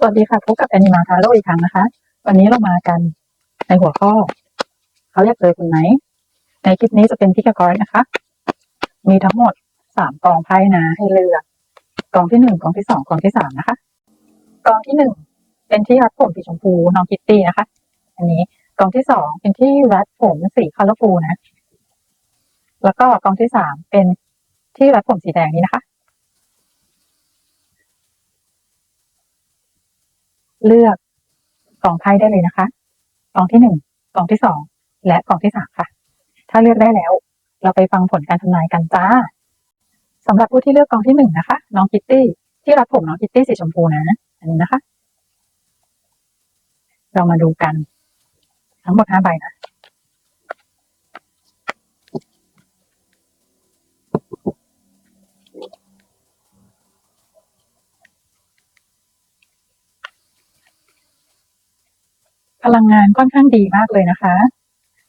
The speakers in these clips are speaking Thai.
สวัสดีค่ะพบกับแอนิมาทาโร่อีกครั้งนะคะ วันนี้เรามากันในหัวข้อ เขาอยกเจอคุณไหมในคลิปนี้จะเป็นพิกากรนะคะ มีทั้งหมดสามกองไพ่นะให้เลือกกองที่หนึ่งกองที่สองกองที่สามนะคะ กองที่หนึ่งเป็นที่รัดผมสีชมพูน้องคิตตี้นะคะ อันนี้กองที่สองเป็นที่รัดผมสีคาร์ฟูนะ แล้วก็กองที่สามเป็นที่รัดผมสีแดงนี้นะคะ เลือกกล่องไพ่ได้เลยนะคะ กล่องที่หนึ่งกล่องที่สองและกล่องที่สามค่ะ ถ้าเลือกได้แล้ว เราไปฟังผลการทำนายกันจ้าสำหรับผู้ที่เลือกกล่องที่หนึ่งนะคะ น้องคิตตี้ที่รัดผมน้องคิตตี้สีชมพูนะอันนี้นะคะ เรามาดูกัน ทั้งหมดห้าใบนะ พลังงานค่อนข้างดีมากเลยนะคะ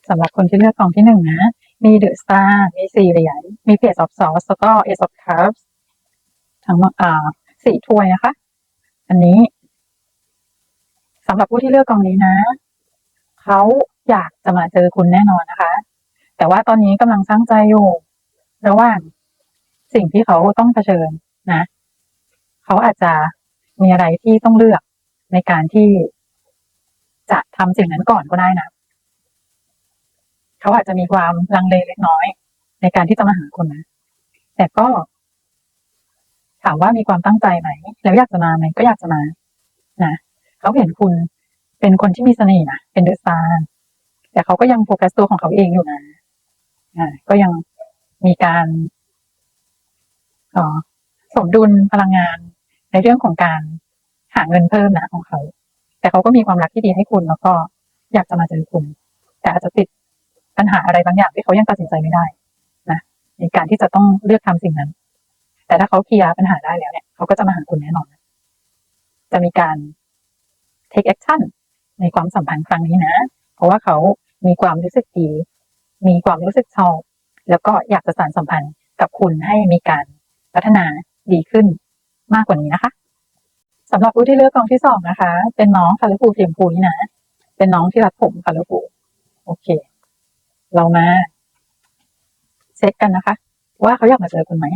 สำหรับคนที่เลือกกองที่หนึ่งนะ มีเดอะสตาร์มีสี่เหรียญมีเพจออฟซอสแล้วก็เอสออฟคัพทั้งอ่าสี่ถ้วยนะคะ อันนี้สำหรับผู้ที่เลือกกองนี้นะ เขาอยากจะมาเจอคุณแน่นอนนะคะ แต่ว่าตอนนี้กำลังสร้างใจอยู่ ระหว่างสิ่งที่เขาต้องเผชิญนะ เขาอาจจะมีอะไรที่ต้องเลือกในการที่ จะทำสิ่งนั้นก่อนก็ได้นะเขาอาจจะมีความลังเลเล็กน้อย ในการที่จะมาหาคุณนะ แต่ก็ ถามว่ามีความตั้งใจไหม แล้วอยากจะมาไหมก็อยากจะมานะเขาเห็นคุณเป็นคนที่มีเสน่ห์นะเป็นเดอะสตาร์แต่เขาก็ยังโฟกัสตัวของเขาเองอยู่นะอ่าก็ยังมีการเอ่อสมดุลพลังงานในเรื่องของการหาเงินเพิ่มนะของเขา แต่เขาก็มีความรักที่ดีให้คุณแล้วก็อยากจะมาเจอคุณ แต่อาจจะติดปัญหาอะไรบางอย่างที่เขายังตัดสินใจไม่ได้นะในการที่จะต้องเลือกทำสิ่งนั้น แต่ถ้าเขาเคลียร์ปัญหาได้แล้วเนี่ยเขาก็จะมาหาคุณแน่นอน จะมีการ take action ในความสัมพันธ์ครั้งนี้นะ เพราะว่าเขามีความรู้สึกดี มีความรู้สึกชอบ แล้วก็อยากจะสานสัมพันธ์กับคุณให้มีการพัฒนาดีขึ้นมากกว่านี้นะคะ สำหรับผู้ที่เลือกกองที่สองนะคะ เป็นน้องคาร์ลูเพียมพูนี่นะ เป็นน้องที่รัดผมคาร์ลูโอเค เรามาเช็คกันนะคะ ว่าเขาอยากมาเจอคุณไหม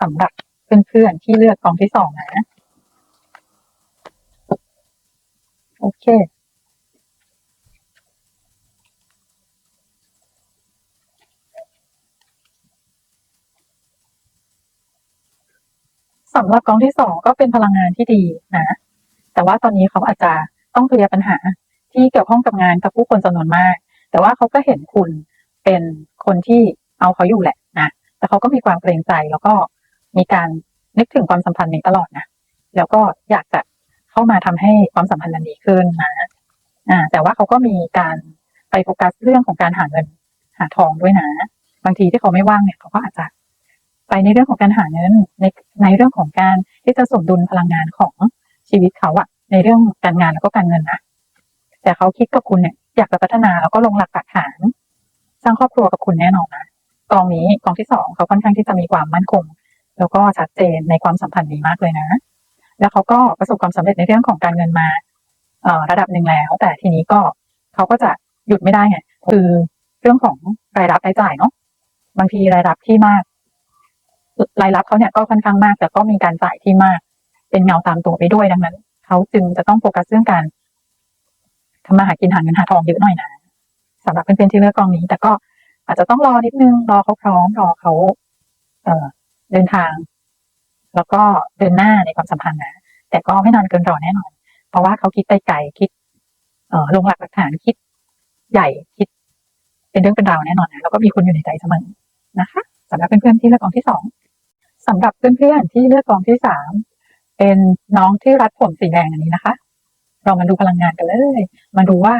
สำหรับเพื่อนๆที่เลือกกองที่สองนะ โอเค สำหรับกองที่สองก็เป็นพลังงานที่ดีนะ แต่ว่าตอนนี้เขาอาจจะต้องเคลียร์ปัญหาที่เกี่ยวข้องกับงานกับผู้คนจำนวนมาก แต่ว่าเขาก็เห็นคุณเป็นคนที่เอาเขาอยู่แหละนะ แต่เขาก็มีความเกรงใจแล้วก็มีการนึกถึงความสัมพันธ์นี้ตลอดนะ แล้วก็อยากจะเข้ามาทำให้ความสัมพันธ์นั้นดีขึ้นนะอ่าแต่ว่าเขาก็มีการไปโฟกัสเรื่องของการหาเงินหาทองด้วยนะ บางทีที่เขาไม่ว่างเนี่ยเขาก็อาจจะ ไปในเรื่องของการหาเงินในในเรื่องของการที่จะสมดุลพลังงานของชีวิตเขาอะในเรื่องการงานแล้วก็การเงินนะแต่เขาคิดกับคุณเนี่ยอยากจะพัฒนาแล้วก็ลงหลักปักฐาน สร้างครอบครัวกับคุณแน่นอนนะกองนี้กองที่สองเขาค่อนข้างที่จะมีความมั่นคง แล้วก็ชัดเจนในความสัมพันธ์ดีมากเลยนะ แล้วเขาก็ประสบความสำเร็จในเรื่องของการเงินมาเออระดับหนึ่งแล้ว แต่ทีนี้ก็เขาก็จะหยุดไม่ได้ไงคือเรื่องของรายรับรายจ่ายเนาะบางทีรายรับที่มาก รายรับเขาเนี่ยก็ค่อนข้างมาก แต่ก็มีการจ่ายที่มาก เป็นเงาตามตัวไปด้วยดังนั้น เขาจึงจะต้องโฟกัสเรื่องการทำมาหากินหาเงินหาทองเยอะหน่อยนะสำหรับเพื่อนๆที่เลือกกองนี้ แต่ก็อาจจะต้องรอนิดนึงรอเขาพร้อมรอเขาเออเดินทาง แล้วก็เดินหน้าในความสัมพันธ์นะแต่ก็ไม่นานเกินรอแน่นอน เพราะว่าเขาคิดไปไกลคิดเออลงหลักฐานคิดใหญ่คิด เป็นเรื่องเป็นราวแน่นอนนะแล้วก็มีคุณอยู่ในใจเสมอนะคะสำหรับเพื่อนๆที่เลือกกองที่สอง สำหรับเพื่อนๆที่เลือกกองที่สามเป็นน้องที่รัดผมสีแดงอันนี้นะคะ เรามาดูพลังงานกันเลย มาดูว่า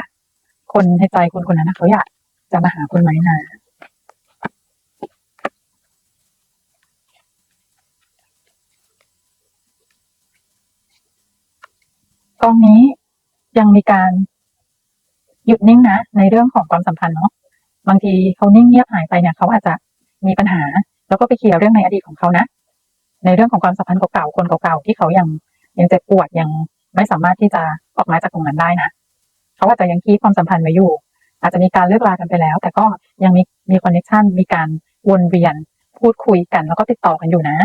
คนในใจคนคนนั้นนะเขาอยากจะมาหาคุณไหมนะกองนี้ยังมีการหยุดนิ่งนะในเรื่องของความสัมพันธ์เนาะบางทีเขานิ่งเงียบหายไปเนี่ยเขาอาจจะมีปัญหา แล้วก็ไปเคลียร์เรื่องในอดีตของเขานะ ในเรื่องของความสัมพันธ์เก่าๆคนเก่าๆที่เขายังยังเจ็บปวดยังไม่สามารถที่จะออกมาจากตรงนั้นได้นะเขาอาจจะยังคีบความสัมพันธ์ไว้อยู่ อาจจะมีการเลิกลากันไปแล้ว แต่ก็ยังมีมีคอนเนคชันมีการวนเวียนพูดคุยกัน แล้วก็ติดต่อกันอยู่นะ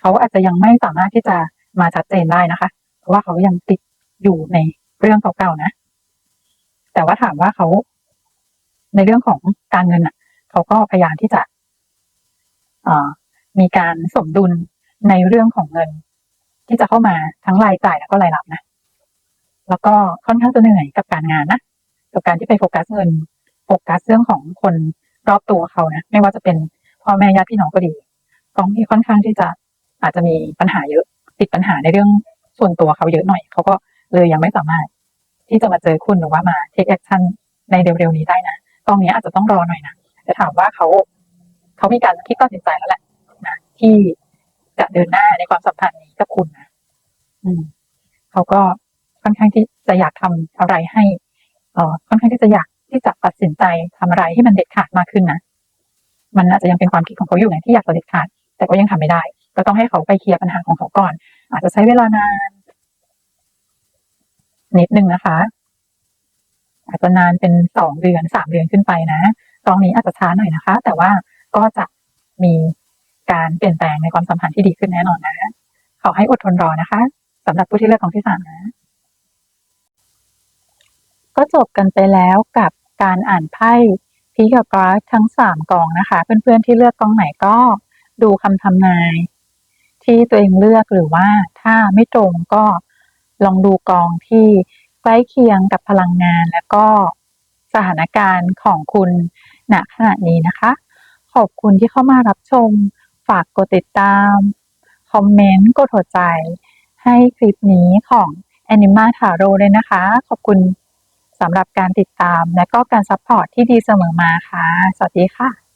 เขาอาจจะยังไม่สามารถที่จะมาชัดเจนได้นะคะ เพราะว่าเขายังติดอยู่ในเรื่องเก่าๆนะ แต่ว่าถามว่าเขา ในเรื่องของการเงินอะ เขาก็พยายามที่จะอ่อ มีการสมดุลในเรื่องของเงิน ที่จะเข้ามาทั้งรายจ่ายแล้วก็รายรับนะ แล้วก็ค่อนข้างจะเหนื่อยกับการงานนะกับการที่ไปโฟกัสเงินโฟกัสเรื่องของคนรอบตัวเขานะไม่ว่าจะเป็นพ่อแม่ญาติพี่น้องก็ดีกองที่ค่อนข้างที่จะอาจจะมีปัญหาเยอะ ติดปัญหาในเรื่องส่วนตัวเขาเยอะหน่อยเขาก็เลยยังไม่สามารถ ที่จะมาเจอคุณหรือว่ามาเทคแอคชั่นในเร็วๆนี้ได้นะกองนี้อาจจะต้องรอหน่อยนะแต่ถามว่าเขาเขามีการคิดตัดสินใจแล้วแหละนะ ที่จะเดินหน้าในความสัมพันธ์นี้กับคุณนะอืมเขาก็ค่อนข้างที่จะอยากทำอะไรให้เอ่อค่อนข้างที่จะอยากที่จะตัดสินใจทำอะไรให้มันเด็ดขาดมากขึ้นนะมันอาจจะยังเป็นความคิดของเขาอยู่ไงที่อยากจะเด็ดขาด แต่ก็ยังทำไม่ได้ ก็ต้องให้เขาไปเคลียร์ปัญหาของเขาก่อน อาจจะใช้เวลานานนิดนึงนะคะ อาจจะนานเป็นสองเดือนสามเดือนขึ้นไปนะตรงนี้อาจจะช้าหน่อยนะคะ แต่ว่าก็จะมี การเปลี่ยนแปลงในความสัมพันธ์ที่ดีขึ้นแน่นอนนะขอให้อดทนรอนะคะสำหรับผู้ที่เลือกกองที่สามนะ ก็จบกันไปแล้วกับการอ่านไพ่พีกับกราฟทั้งสามกองนะคะ เพื่อนๆที่เลือกกองไหนก็ดูคำทำนาย ที่ตัวเองเลือกหรือว่าถ้าไม่ตรงก็ลองดูกองที่ใกล้เคียงกับพลังงานแล้วก็สถานการณ์ของคุณณขณะนี้นะคะ ขอบคุณที่เข้ามารับชม ฝากกดติดตาม คอมเมนต์ กดหัวใจ ให้คลิปนี้ของ Anima Taro เลยนะคะ ขอบคุณสำหรับการติดตามและก็การซัพพอร์ตที่ดีเสมอมาค่ะ สวัสดีค่ะ